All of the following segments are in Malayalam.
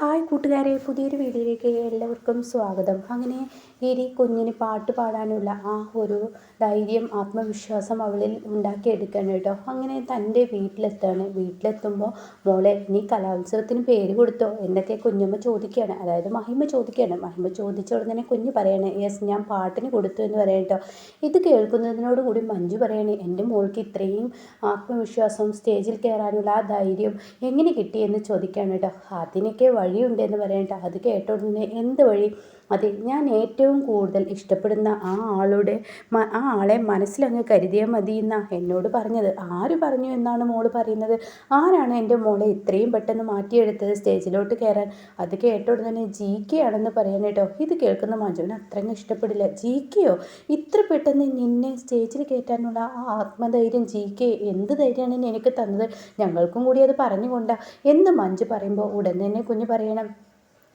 ഹായ് കൂട്ടുകാരെ പുതിയൊരു വീഡിയോയിലേക്ക് എല്ലാവർക്കും സ്വാഗതം. അങ്ങനെ ഗിരി കുഞ്ഞിന് പാട്ട് പാടാനുള്ള ആ ഒരു ധൈര്യം ആത്മവിശ്വാസം അവളിൽ ഉണ്ടാക്കിയെടുക്കണം കേട്ടോ. അങ്ങനെ തന്റെ വീട്ടിലെത്താണ്. വീട്ടിലെത്തുമ്പോൾ മോളെ നീ കലോത്സവത്തിന് പേര് കൊടുത്തോ? എന്നൊക്കെ കുഞ്ഞമ്മ ചോദിക്കുകയാണ്. അതായത് മഹിമ ചോദിക്കുകയാണ്. മഹിമ ചോദിച്ച ഉടനെ കുഞ്ഞ് പറയണേ യെസ് ഞാൻ പാട്ടിന് കൊടുത്തു എന്ന് പറയാം കേട്ടോ. ഇത് കേൾക്കുന്നതിനോട് കൂടി മഞ്ജു പറയണേ എന്റെ മോൾക്ക് ഇത്രയും ആത്മവിശ്വാസം സ്റ്റേജിൽ കയറാനുള്ള ആ ധൈര്യം എങ്ങനെ കിട്ടിയെന്ന് ചോദിക്കുകയാണ് കേട്ടോ. അതിനൊക്കെ വഴിയുണ്ട് എന്ന് പറയേണ്ട അത് കേട്ട ഉടനെ എന്ത് വഴി? അതെ ഞാൻ ഏറ്റവും കൂടുതൽ ഇഷ്ടപ്പെടുന്ന ആ ആളുടെ ആ ആളെ മനസ്സിലങ്ങ് കരുതിയാൽ മതി എന്നാണ് എന്നോട് പറഞ്ഞത്. ആര് പറഞ്ഞു എന്നാണ് മോൾ പറയുന്നത്? ആരാണ് എന്റെ മോളെ ഇത്രയും പെട്ടെന്ന് മാറ്റിയെടുത്തത് സ്റ്റേജിലോട്ട് കയറാൻ? അത് കേട്ട ഉടനെ ജി കെ ആണെന്ന് പറയാൻ കേട്ടോ. ഇത് കേൾക്കുന്ന മഞ്ജുവിന് അത്രയും ഇഷ്ടപ്പെടില്ല. ജി കെയോ ഇത്ര പെട്ടെന്ന് നിന്നെ സ്റ്റേജിൽ കയറ്റാനുള്ള ആ ആത്മധൈര്യം ജി കെ എന്ത് ധൈര്യമാണ് എനിക്ക് തന്നത്? ഞങ്ങൾക്കും കൂടി അത് പറഞ്ഞുകൊണ്ടാ എന്ന് മഞ്ജു പറയുമ്പോൾ ഉടൻ തന്നെ കുഞ്ഞ് പറയണം.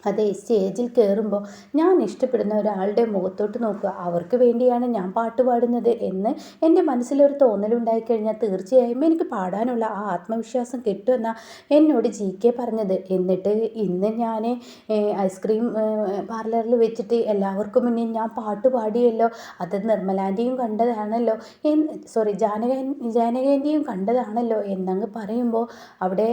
അതെ സ്റ്റേജിൽ കയറുമ്പോൾ ഞാൻ ഇഷ്ടപ്പെടുന്ന ഒരാളുടെ മുഖത്തോട്ട് നോക്കുക. അവർക്ക് വേണ്ടിയാണ് ഞാൻ പാട്ട് പാടുന്നത് എന്ന് എന്റെ മനസ്സിലൊരു തോന്നലുണ്ടായിക്കഴിഞ്ഞാൽ തീർച്ചയായും എനിക്ക് പാടാനുള്ള ആ ആത്മവിശ്വാസം കിട്ടുമെന്നാണ് എന്നോട് ജി കെ പറഞ്ഞത്. എന്നിട്ട് ഇന്ന് ഞാൻ ഐസ്ക്രീം പാർലറിൽ വെച്ചിട്ട് എല്ലാവർക്കും മുന്നേ ഞാൻ പാട്ട് പാടിയല്ലോ. അത് നിർമ്മലാന്റെയും കണ്ടതാണല്ലോ. സോറി ജാനക ജാനകേന്റെയും കണ്ടതാണല്ലോ എന്നങ്ങ് പറയുമ്പോൾ അവിടെ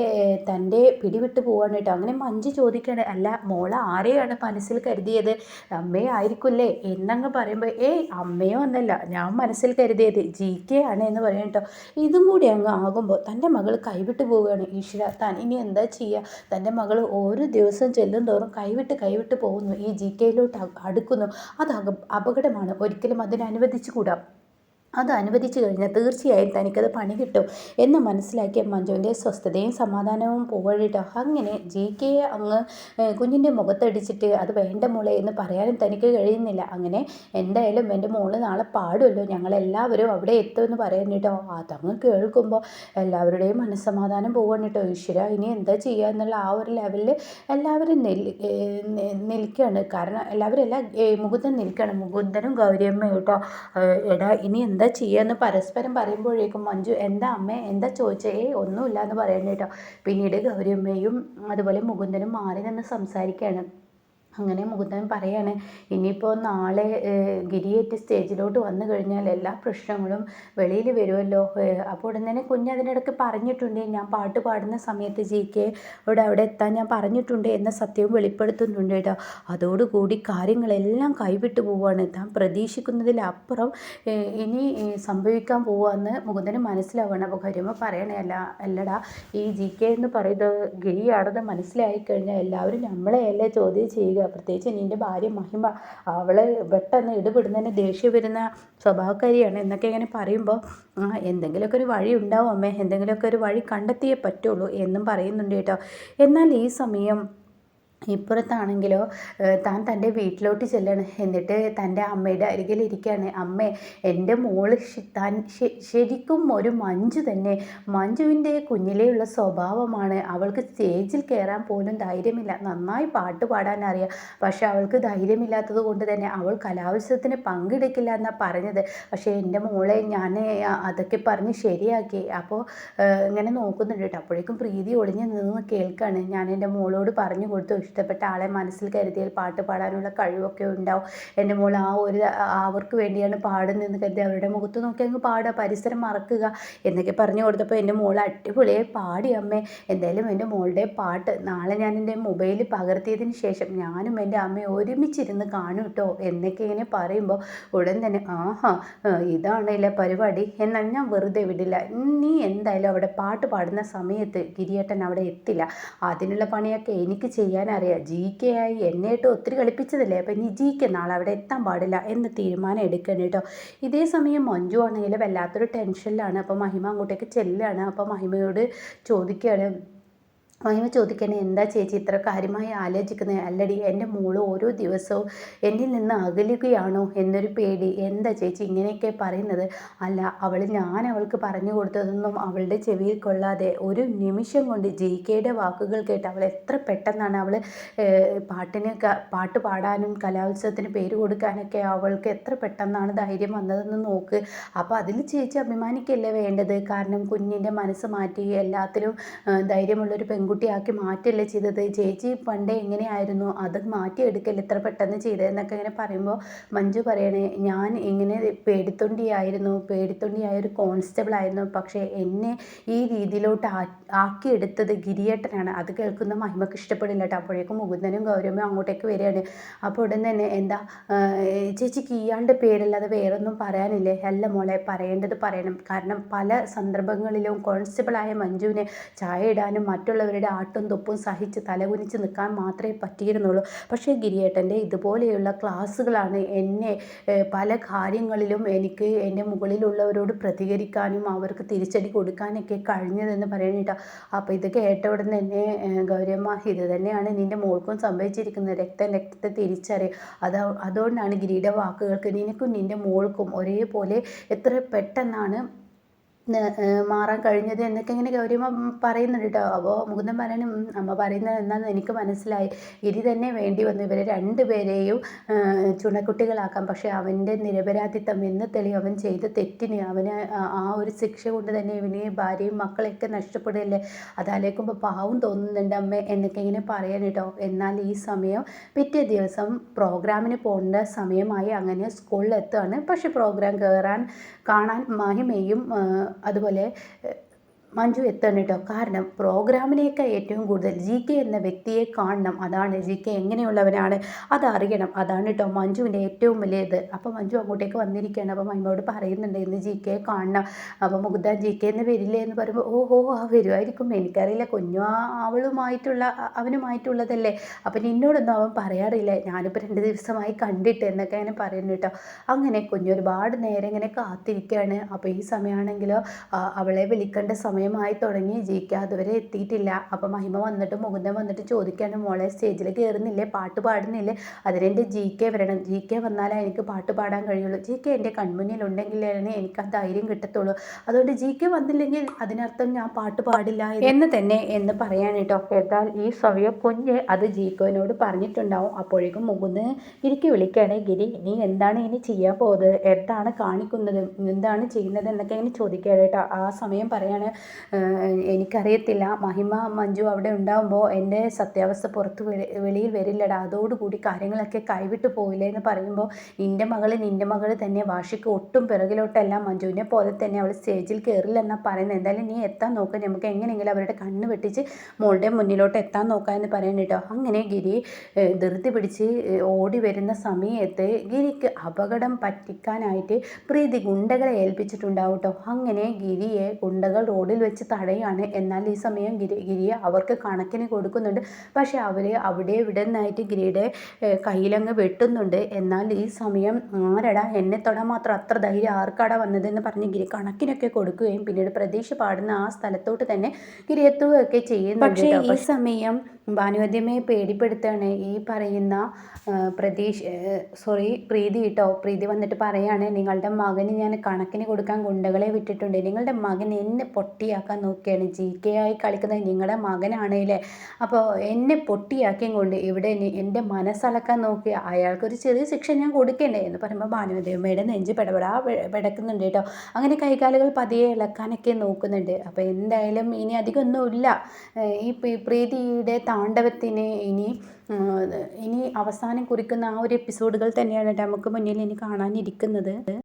തന്റെ പിടിവിട്ട് പോവാണ് കേട്ടോ. അങ്ങനെ മഞ്ജു ചോദിക്കണേ അല്ല മോൾ ആരെയാണ് മനസ്സിൽ കരുതിയത്? അമ്മയെ ആയിരിക്കില്ലേ? എന്നങ്ങ് പറയുമ്പോൾ ഏയ് അമ്മയോ എന്നല്ല. ഞാൻ മനസ്സിൽ കരുതിയത് ജി കെ ആണ് എന്ന് പറയും കേട്ടോ. ഇതും കൂടി അങ്ങ് ആകുമ്പോൾ തന്റെ മകൾ കൈവിട്ട് പോവുകയാണ്. ഈശ്വര താൻ ഇനി എന്താ ചെയ്യുക തന്റെ മകൾ ഓരോ ദിവസം ചെല്ലും തോറും കൈവിട്ട് കൈവിട്ട് പോകുന്നു. ഈ ജി കെയിലോട്ട് അടുക്കുന്നു. അത് അപകടമാണ്. ഒരിക്കലും അതിനെ അനുവദിച്ചുകൂടാ. അത് അനുവദിച്ചു കഴിഞ്ഞാൽ തീർച്ചയായും തനിക്കത് പണി കിട്ടും എന്ന് മനസ്സിലാക്കിയ മഞ്ജുവിന്റെ സ്വസ്ഥതയും സമാധാനവും പോകഴിട്ടോ അങ്ങനെ ജി കെയെ അങ്ങ് കുഞ്ഞിന്റെ മുഖത്തടിച്ചിട്ട് അത് വേണ്ട മോളെ എന്ന് പറയാനും തനിക്ക് കഴിയുന്നില്ല. അങ്ങനെ എന്തായാലും എന്റെ മോൾ നാളെ പാടുമല്ലോ ഞങ്ങളെല്ലാവരും അവിടെ എത്തുമെന്ന് പറയുന്നു കേട്ടോ. അതങ്ങ് കേൾക്കുമ്പോൾ എല്ലാവരുടെയും മനസ്സമാധാനം പോവാണ് കേട്ടോ. ഈശ്വര ഇനി എന്താ ചെയ്യുക എന്നുള്ള ആ ഒരു ലെവലിൽ എല്ലാവരും നിൽ നിൽക്കുകയാണ്. കാരണം എല്ലാവരും എല്ലാം മുകുന്ദൻ നിൽക്കുകയാണ്. മുകുന്ദനും ഗൗരിയമ്മയും കേട്ടോ. എടാ ഇനി എന്താ ചെയ്യാന്ന് പരസ്പരം പറയുമ്പോഴേക്കും മഞ്ജു എന്താ അമ്മേ എന്താ ചോദിച്ചേ? ഏ ഒന്നുമില്ല എന്ന് പറയുന്നത് കേട്ടോ പിന്നീട് ഗൗരിയമ്മയും അതുപോലെ മുകുന്ദനും മാറി നിന്ന് സംസാരിക്കുകയാണ്. അങ്ങനെ മുകുന്ദൻ പറയാണ് ഇനിയിപ്പോൾ നാളെ ഗിരിയേറ്റ് സ്റ്റേജിലോട്ട് വന്നു കഴിഞ്ഞാൽ എല്ലാ പ്രശ്നങ്ങളും വെളിയിൽ വരുമല്ലോ. അപ്പോൾ ഉടൻ തന്നെ കുഞ്ഞ് അതിനിടയ്ക്ക് പറഞ്ഞിട്ടുണ്ട് ഞാൻ പാട്ട് പാടുന്ന സമയത്ത് ജി കെ ഇവിടെ അവിടെ എത്താൻ ഞാൻ പറഞ്ഞിട്ടുണ്ട് എന്ന സത്യവും വെളിപ്പെടുത്തുന്നുണ്ട് കേട്ടോ. അതോടുകൂടി കാര്യങ്ങളെല്ലാം കൈവിട്ടു പോവുകയാണ് താൻ പ്രതീക്ഷിക്കുന്നതിലപ്പുറം ഇനി സംഭവിക്കാൻ പോവാന്ന് മുകുന്ദന് മനസ്സിലാവുകയാണ് അപ്പോൾ കരിമ പറയണേ അല്ല അല്ലടാ ഈ ജി കെ എന്ന് പറയുന്നത് ഗിരിയാണെന്ന് മനസ്സിലായി കഴിഞ്ഞാൽ എല്ലാവരും നമ്മളെയല്ലേ ചോദ്യം ചെയ്യുക പ്രത്യേകിച്ച് നിന്റെ ഭാര്യ മഹിമ അവളെ പെട്ടെന്ന് ഇടപെടുന്നതിന് ദേഷ്യം വരുന്ന സ്വഭാവക്കാരിയാണ് എന്നൊക്കെ ഇങ്ങനെ പറയുമ്പോൾ എന്തെങ്കിലുമൊക്കെ ഒരു വഴി ഉണ്ടാവും അമ്മേ. എന്തെങ്കിലുമൊക്കെ ഒരു വഴി കണ്ടെത്തിയേ പറ്റുള്ളൂ എന്നും പറയുന്നുണ്ട് കേട്ടോ. എന്നാൽ ഈ സമയം ഇപ്പുറത്താണെങ്കിലോ താൻ തന്റെ വീട്ടിലോട്ട് ചെല്ലണം. എന്നിട്ട് തന്റെ അമ്മയുടെ അരികിൽ ഇരിക്കുകയാണ്. അമ്മേ എന്റെ മോൾ താൻ ശരിക്കും ഒരു മഞ്ജു തന്നെ. മഞ്ജുവിന്റെ കുഞ്ഞിലെയുള്ള സ്വഭാവമാണ്. അവൾക്ക് സ്റ്റേജിൽ കയറാൻ പോലും ധൈര്യമില്ല. നന്നായി പാട്ട് പാടാൻ അറിയാം. പക്ഷെ അവൾക്ക് ധൈര്യമില്ലാത്തത് കൊണ്ട് തന്നെ അവൾ കലോത്സവത്തിന് പങ്കെടുക്കില്ല എന്നാണ് പറഞ്ഞത്. പക്ഷേ എന്റെ മോളെ ഞാൻ അതൊക്കെ പറഞ്ഞ് ശരിയാക്കി. അപ്പോൾ ഇങ്ങനെ നോക്കുന്നുണ്ട് കേട്ടോ. അപ്പോഴേക്കും പ്രീതി ഒളിഞ്ഞ് നിന്ന് കേൾക്കുകയാണ് ഞാൻ എന്റെ മോളോട് പറഞ്ഞു കൊടുത്തു. ഇഷ്ടപ്പെട്ട ആളെ മനസ്സിൽ കരുതിയാൽ പാട്ട് പാടാനുള്ള കഴിവൊക്കെ ഉണ്ടാവും. എന്റെ മോൾ ആ ഒരു അവർക്ക് വേണ്ടിയാണ് പാടുന്നതെന്ന് കരുതി അവരുടെ മുഖത്ത് നോക്കി അങ്ങ് പാടുക പരിസരം മറക്കുക എന്നൊക്കെ പറഞ്ഞു കൊടുത്തപ്പോൾ എന്റെ മോൾ അടിപൊളിയായി പാടി അമ്മേ എന്തായാലും എന്റെ മോളുടെ പാട്ട് നാളെ ഞാൻ എന്റെ മൊബൈലിൽ പകർത്തിയതിന് ശേഷം ഞാനും എന്റെ അമ്മയും ഒരുമിച്ചിരുന്ന് കാണും കേട്ടോ എന്നൊക്കെ ഇങ്ങനെ പറയുമ്പോൾ ഉടൻ തന്നെ ആഹാ ഇതാണല്ലേ പരിപാടി. എന്നാൽ ഞാൻ വെറുതെ വിടില്ല. നീ എന്തായാലും അവിടെ പാട്ട് പാടുന്ന സമയത്ത് ഗിരിയേട്ടൻ അവിടെ എത്തില്ല. അതിനുള്ള പണിയൊക്കെ എനിക്ക് ചെയ്യാൻ അറിയാം ജി കെ ആയി എന്നെയായിട്ട് ഒത്തിരി കളിപ്പിച്ചതല്ലേ? അപ്പം ഇനി ജി കെ നാളെ അവിടെ എത്താൻ പാടില്ല എന്ന് തീരുമാനം എടുക്കണം കേട്ടോ. ഇതേ സമയം മഞ്ജു ആണെങ്കിൽ വല്ലാത്തൊരു ടെൻഷനിലാണ് അപ്പോൾ മഹിമ അങ്ങോട്ടേക്ക് ചെല്ലുകയാണ് അപ്പോൾ മഹിമയോട് ചോദിക്കുകയാണ് മഹിമ ചോദിക്കണേ എന്താ ചേച്ചി ഇത്ര കാര്യമായി ആലോചിക്കുന്നത് അല്ലടി എന്റെ മോൾ ഓരോ ദിവസവും എന്നിൽ നിന്ന് അകലുകയാണോ? എന്നൊരു പേടി. എന്താ ചേച്ചി ഇങ്ങനെയൊക്കെ പറയുന്നത്? അല്ല അവൾ ഞാൻ അവൾക്ക് പറഞ്ഞു കൊടുത്തതൊന്നും അവളുടെ ചെവിയിൽ കൊള്ളാതെ ഒരു നിമിഷം കൊണ്ട് ജി കെയുടെ വാക്കുകൾ കേട്ട് അവൾ എത്ര പെട്ടെന്നാണ് അവൾ പാട്ടിന് പാട്ട് പാടാനും കലോത്സവത്തിന് പേര് കൊടുക്കാനൊക്കെ അവൾക്ക് എത്ര പെട്ടെന്നാണ് ധൈര്യം വന്നതെന്ന് നോക്ക്. അപ്പോൾ അതിൽ ചേച്ചി അഭിമാനിക്കല്ലേ വേണ്ടത്? കാരണം കുഞ്ഞിന്റെ മനസ്സ് മാറ്റി എല്ലാത്തിലും ധൈര്യമുള്ളൊരു പെൺകുട്ടി ആൺകുട്ടിയാക്കി മാറ്റല്ലേ ചെയ്തത്? ചേച്ചി പണ്ടേ എങ്ങനെയായിരുന്നു? അത് മാറ്റിയെടുക്കല്ലേ ഇത്ര പെട്ടെന്ന് ചെയ്തതെന്നൊക്കെ ഇങ്ങനെ പറയുമ്പോൾ മഞ്ജു പറയണേ ഞാൻ ഇങ്ങനെ പേടിത്തൊണ്ടിയായിരുന്നു പേടിത്തൊണ്ടിയായ ഒരു കോൺസ്റ്റബിൾ പക്ഷേ എന്നെ ഈ രീതിയിലോട്ട് ആക്കിയെടുത്തത് ഗിരിയേട്ടനാണ്. അത് കേൾക്കുന്ന മഹിമക്ക് ഇഷ്ടപ്പെടില്ല കേട്ടോ. അപ്പോഴേക്കും മുകുന്ദനും ഗൗരവയും അങ്ങോട്ടേക്ക് വരികയാണ്. അപ്പോൾ ഉടൻ തന്നെ എന്താ ചേച്ചിക്ക് ഇയാളുടെ പേരല്ലാതെ വേറൊന്നും പറയാനില്ലേ? അല്ല മോളെ പറയേണ്ടത് പറയണം. കാരണം പല സന്ദർഭങ്ങളിലും കോൺസ്റ്റബിളായ മഞ്ജുവിനെ ചായ ഇടാനും മറ്റുള്ളവരുടെ ആട്ടും തൊപ്പും സഹിച്ച് തലകുനിച്ച് നിൽക്കാൻ മാത്രമേ പറ്റിയിരുന്നുള്ളൂ. പക്ഷേ ഗിരിയേട്ടന്റെ ഇതുപോലെയുള്ള ക്ലാസ്സുകളാണ് എന്നെ പല കാര്യങ്ങളിലും എനിക്ക് എന്റെ മുകളിലുള്ളവരോട് പ്രതികരിക്കാനും അവർക്ക് തിരിച്ചടി കൊടുക്കാനൊക്കെ കഴിഞ്ഞതെന്ന് പറയണേട്ടോ അപ്പോൾ ഇത് കേട്ട ഉടൻ തന്നെ ഗൗരമ്മ ഇത് തന്നെയാണ് നിന്റെ മോൾക്കും സംഭവിച്ചിരിക്കുന്നത്. രക്തം രക്തത്തെ തിരിച്ചറിയും അത് അതുകൊണ്ടാണ് ഗിരിയുടെ വാക്കുകൾക്ക് നിനക്കും നിന്റെ മോൾക്കും ഒരേപോലെ എത്ര പെട്ടെന്നാണ് മാറാൻ കഴിഞ്ഞത് എന്നൊക്കെ ഇങ്ങനെ ഗൗരിയമ്മ പറയുന്നുണ്ട് കേട്ടോ അപ്പോൾ മുകുന്ദൻ പറയണം അമ്മ പറയുന്നത് എന്താണെന്ന് എനിക്ക് മനസ്സിലായി. ഇരി തന്നെ വേണ്ടി വന്നു. ഇവരെ രണ്ടുപേരെയും ചുണക്കുട്ടികളാക്കാം. പക്ഷേ അവന്റെ നിരപരാധിത്വം എന്ന് തെളിയും. അവൻ ചെയ്ത തെറ്റിന് അവന് ആ ഒരു ശിക്ഷ കൊണ്ട് തന്നെ ഇവന് ഭാര്യയും മക്കളെയൊക്കെ നഷ്ടപ്പെടുകയല്ലേ? അതാലേക്കുമ്പോൾ പാവം തോന്നുന്നുണ്ട് അമ്മ എന്നൊക്കെ ഇങ്ങനെ പറയാൻ കേട്ടോ എന്നാൽ ഈ സമയം പിറ്റേ ദിവസം പ്രോഗ്രാമിന് പോകേണ്ട സമയമായി അങ്ങനെ സ്കൂളിലെത്തുകയാണ് പക്ഷേ പ്രോഗ്രാം കയറാൻ കാണാൻ മഹിമയും അതുപോലെ മഞ്ജു എത്തണം കേട്ടോ കാരണം പ്രോഗ്രാമിനേക്കാൾ ഏറ്റവും കൂടുതൽ ജി കെ എന്ന വ്യക്തിയെ കാണണം. അതാണ് ജി കെ എങ്ങനെയുള്ളവനാണ്. അതറിയണം. അതാണ് കേട്ടോ മഞ്ജുവിന്റെ ഏറ്റവും വലിയ ഇത് അപ്പോൾ മഞ്ജു അങ്ങോട്ടേക്ക് വന്നിരിക്കുകയാണ്. അപ്പോൾ മൈമോട് പറയുന്നുണ്ട് ഇന്ന് ജി കെ കാണണം. അപ്പോൾ മുകുന്ദൻ ജി കെ എന്ന് വരില്ലേ? എന്ന് പറയുമ്പോൾ ഓ ഓ ആ വരുമായിരിക്കും. എനിക്കറിയില്ല. കുഞ്ഞു അവളുമായിട്ടുള്ള അവനുമായിട്ടുള്ളതല്ലേ. അപ്പം നിന്നോടൊന്നും അവൻ പറയാറില്ല. ഞാനിപ്പോൾ രണ്ട് ദിവസമായി കണ്ടിട്ട് എന്നൊക്കെ അങ്ങനെ പറയുന്നു കേട്ടോ അങ്ങനെ കുഞ്ഞു ഒരുപാട് നേരം ഇങ്ങനെ കാത്തിരിക്കുകയാണ്. അപ്പോൾ ഈ സമയമാണെങ്കിലോ അവളെ വിളിക്കേണ്ട സമയം സമയമായി തുടങ്ങി. ജിക്ക് അതുവരെ എത്തിയിട്ടില്ല. അപ്പം മഹിമ വന്നിട്ട് മുകുന്ദൻ വന്നിട്ട് ചോദിക്കാണ് മോളെ സ്റ്റേജിൽ കയറുന്നില്ലേ? പാട്ട് പാടുന്നില്ലേ? അതിനെന്റെ ജി കെ വരണം. ജി കെ വന്നാലേ എനിക്ക് പാട്ട് പാടാൻ കഴിയുള്ളൂ. ജി കെ എന്റെ കൺമുന്നിൽ ഉണ്ടെങ്കിലേ എനിക്ക് ആ ധൈര്യം കിട്ടത്തുള്ളൂ. അതുകൊണ്ട് ജി കെ വന്നില്ലെങ്കിൽ അതിനർത്ഥം ഞാൻ പാട്ട് പാടില്ല എന്ന് തന്നെ എന്ന് പറയാൻ കേട്ടോ. എന്നാൽ ഈ സ്വയ കുഞ്ഞ് അത് ജീക്കോനോട് പറഞ്ഞിട്ടുണ്ടാവും. അപ്പോഴേക്കും മുകുന്ന് ഗിരിക്ക് വിളിക്കുകയാണ് ഗിരി നീ എന്താണ് ഇനി ചെയ്യാൻ പോകുന്നത് എന്താണ് കാണിക്കുന്നത്? എന്താണ് ചെയ്യുന്നത്? എന്നൊക്കെ ഇങ്ങനെ ചോദിക്കുക കേട്ടോ. ആ സമയം പറയാണ് എനിക്കറിയത്തില്ല. മഹിമ മഞ്ജു അവിടെ ഉണ്ടാകുമ്പോൾ എന്റെ സത്യാവസ്ഥ പുറത്ത് വെളിയിൽ വരില്ലടാ. അതോടുകൂടി കാര്യങ്ങളൊക്കെ കൈവിട്ട് പോയില്ലേ എന്ന് പറയുമ്പോൾ നിന്റെ മകൾ നിന്റെ മകൾ തന്നെ വാശിക്ക് ഒട്ടും പിറകിലോട്ടല്ല. മഞ്ജുവിനെ പോലെ തന്നെ അവൾ സ്റ്റേജിൽ കയറില്ലെന്നാണ് പറയുന്നത് എന്തായാലും നീ എത്താൻ നോക്ക്. നമുക്ക് എങ്ങനെയെങ്കിലും അവരുടെ കണ്ണ് വെട്ടിച്ച് മോളുടെ മുന്നിലോട്ട് എത്താൻ നോക്കാം എന്ന് പറയാൻ കേട്ടോ. അങ്ങനെ ഗിരി ധൃതി പിടിച്ച് ഓടി വരുന്ന സമയത്ത് ഗിരിക്ക് അപകടം പറ്റിക്കാനായിട്ട് പ്രീതി ഗുണ്ടകളെ ഏൽപ്പിച്ചിട്ടുണ്ടാവും കേട്ടോ. അങ്ങനെ ഗിരിയെ ഗുണ്ടകൾ റോഡിൽ വെച്ച് തടയാണ്. എന്നാൽ ഈ സമയം ഗിരി ഗിരിയെ അവർക്ക് കണക്കിന് കൊടുക്കുന്നുണ്ട്. പക്ഷേ അവർ അവിടെ ഇവിടെ നിന്നായിട്ട് ഗിരിയുടെ കയ്യിലങ്ങ് വെട്ടുന്നുണ്ട്. എന്നാൽ ഈ സമയം ആരടാ? എന്നെ തൊടാൻ മാത്രം അത്ര ധൈര്യം ആർക്കാടാ വന്നതെന്ന് പറഞ്ഞ് ഗിരി കണക്കിനൊക്കെ കൊടുക്കുകയും പിന്നീട് പ്രതീക്ഷ പാടുന്ന ആ സ്ഥലത്തോട്ട് തന്നെ ഗിരി എത്തുകയൊക്കെ ചെയ്യുന്നു പക്ഷേ ഈ സമയം ഭാനുവദ്യമയെ പേടിപ്പെടുത്തുകയാണ് ഈ പറയുന്ന പ്രതീഷ് സോറി പ്രീതി കേട്ടോ. പ്രീതി വന്നിട്ട് പറയാണ് നിങ്ങളുടെ മകന് ഞാൻ കണക്കിന് കൊടുക്കാൻ ഗുണ്ടകളെ വിട്ടിട്ടുണ്ട്. നിങ്ങളുടെ മകൻ എന്നെ പൊട്ടിയാക്കാൻ നോക്കിയാണ് ജി കെ ആയി കളിക്കുന്നത് നിങ്ങളുടെ മകനാണേലേ. അപ്പോൾ എന്നെ പൊട്ടിയാക്കിയും കൊണ്ട് ഇവിടെ എന്റെ മനസ്സലക്കാൻ നോക്കി അയാൾക്കൊരു ചെറിയ ശിക്ഷ ഞാൻ കൊടുക്കണ്ടേ? എന്ന് പറയുമ്പോൾ ഭാനുവദ്യമയുടെ നെഞ്ച് പെടപെടാ പെടക്കുന്നുണ്ട് കേട്ടോ. അങ്ങനെ കൈകാലുകൾ പതിയെ ഇളക്കാനൊക്കെ നോക്കുന്നുണ്ട്. അപ്പോൾ എന്തായാലും ഇനി അധികമൊന്നുമില്ല ഈ പ്രീതിയുടെ താണ്ഡവത്തിന് ഇനി ഇനി അവസാനം കുറിക്കുന്ന ആ ഒരു എപ്പിസോഡുകൾ തന്നെയാണ് നമുക്ക് മുന്നിൽ ഇനി കാണാനിരിക്കുന്നത്.